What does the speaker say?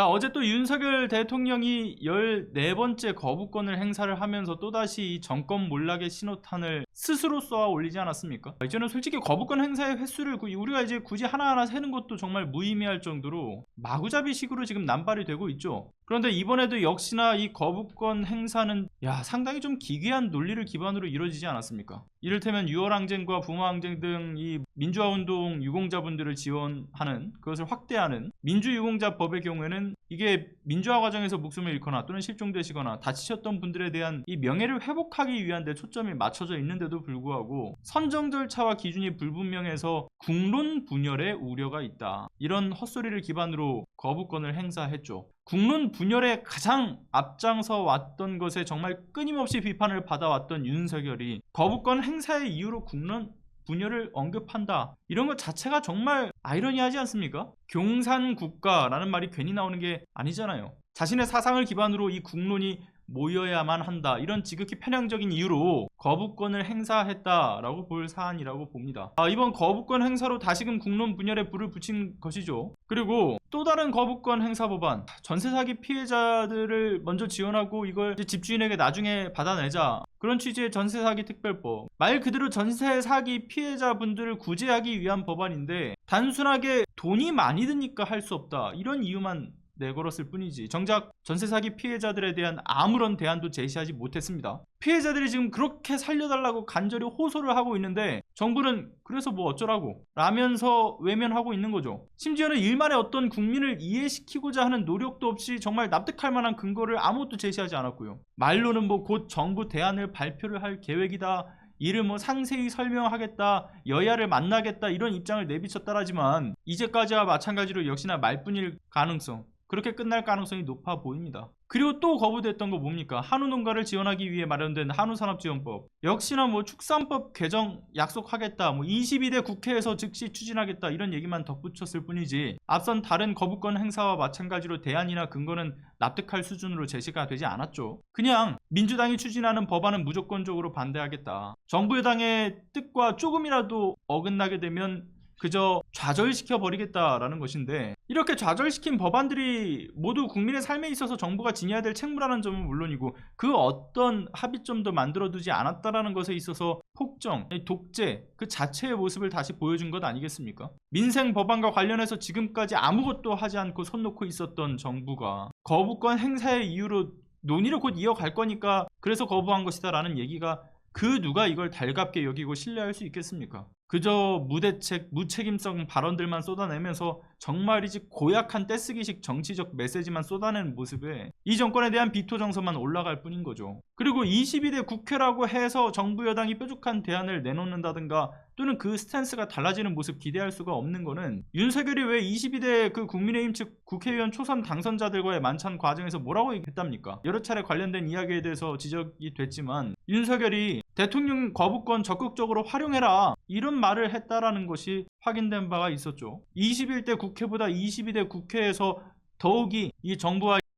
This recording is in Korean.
자, 어제 또 윤석열 대통령이 14번째 거부권을 행사를 하면서 또다시 이 정권 몰락의 신호탄을 스스로 쏘아 올리지 않았습니까? 이제는 솔직히 거부권 행사의 횟수를 구- 우리가 이제 굳이 하나하나 세는 것도 정말 무의미할 정도로 마구잡이식으로 지금 남발이 되고 있죠. 그런데 이번에도 역시나 이 거부권 행사는 야 상당히 좀 기괴한 논리를 기반으로 이루어지지 않았습니까? 이를테면 6월 항쟁과 부모 항쟁 등 이 민주화 운동 유공자분들을 지원하는 그것을 확대하는 민주유공자 법의 경우에는 이게 민주화 과정에서 목숨을 잃거나 또는 실종되시거나 다치셨던 분들에 대한 이 명예를 회복하기 위한 데 초점이 맞춰져 있는데도 불구하고 선정 절차와 기준이 불분명해서 국론 분열의 우려가 있다. 이런 헛소리를 기반으로 거부권을 행사했죠. 국론 분열에 가장 앞장서 왔던 것에 정말 끊임없이 비판을 받아왔던 윤석열이 거부권 행사의 이유로 국론 분열을 언급한다. 이런 것 자체가 정말 아이러니하지 않습니까? 경산 국가라는 말이 괜히 나오는 게 아니잖아요. 자신의 사상을 기반으로 이 국론이 모여야만 한다. 이런 지극히 편향적인 이유로 거부권을 행사했다라고 볼 사안이라고 봅니다. 아, 이번 거부권 행사로 다시금 국론 분열에 불을 붙인 것이죠. 그리고 또 다른 거부권 행사 법안 전세 사기 피해자들을 먼저 지원하고 이걸 집주인에게 나중에 받아내자 그런 취지의 전세 사기 특별법 말 그대로 전세 사기 피해자분들을 구제하기 위한 법안인데 단순하게 돈이 많이 드니까 할 수 없다 이런 이유만 내걸었을 뿐이지 정작 전세 사기 피해자들에 대한 아무런 대안도 제시하지 못했습니다. 피해자들이 지금 그렇게 살려달라고 간절히 호소를 하고 있는데 정부는 그래서 뭐 어쩌라고 라면서 외면하고 있는 거죠. 심지어는 일말의 어떤 국민을 이해시키고자 하는 노력도 없이 정말 납득할 만한 근거를 아무것도 제시하지 않았고요. 말로는 뭐 곧 정부 대안을 발표를 할 계획이다. 이를 뭐 상세히 설명하겠다, 여야를 만나겠다 이런 입장을 내비쳤다라지만 이제까지와 마찬가지로 역시나 말뿐일 가능성 그렇게 끝날 가능성이 높아 보입니다. 그리고 또 거부됐던 거 뭡니까? 한우 농가를 지원하기 위해 마련된 한우산업지원법. 역시나 뭐 축산법 개정 약속하겠다. 뭐 22대 국회에서 즉시 추진하겠다. 이런 얘기만 덧붙였을 뿐이지. 앞선 다른 거부권 행사와 마찬가지로 대안이나 근거는 납득할 수준으로 제시가 되지 않았죠. 그냥 민주당이 추진하는 법안은 무조건적으로 반대하겠다. 정부 여당의 뜻과 조금이라도 어긋나게 되면 그저 좌절시켜 버리겠다라는 것인데 이렇게 좌절시킨 법안들이 모두 국민의 삶에 있어서 정부가 지녀야 될 책무라는 점은 물론이고 그 어떤 합의점도 만들어두지 않았다라는 것에 있어서 폭정, 독재 그 자체의 모습을 다시 보여준 것 아니겠습니까? 민생 법안과 관련해서 지금까지 아무것도 하지 않고 손 놓고 있었던 정부가 거부권 행사의 이유로 논의를 곧 이어갈 거니까 그래서 거부한 것이다 라는 얘기가 그 누가 이걸 달갑게 여기고 신뢰할 수 있겠습니까? 그저 무대책, 무책임성 발언들만 쏟아내면서 정말이지 고약한 떼쓰기식 정치적 메시지만 쏟아내는 모습에 이 정권에 대한 비토 정서만 올라갈 뿐인 거죠. 그리고 22대 국회라고 해서 정부 여당이 뾰족한 대안을 내놓는다든가 또는 그 스탠스가 달라지는 모습 기대할 수가 없는 거는 윤석열이 왜 22대 그 국민의힘 측 국회의원 초선 당선자들과의 만찬 과정에서 뭐라고 얘기했답니까? 여러 차례 관련된 이야기에 대해서 지적이 됐지만 윤석열이 대통령 거부권 적극적으로 활용해라 이런 말을 했다라는 것이 확인된 바가 있었죠. 21대 국회보다 22대 국회에서 더욱이 이 정부와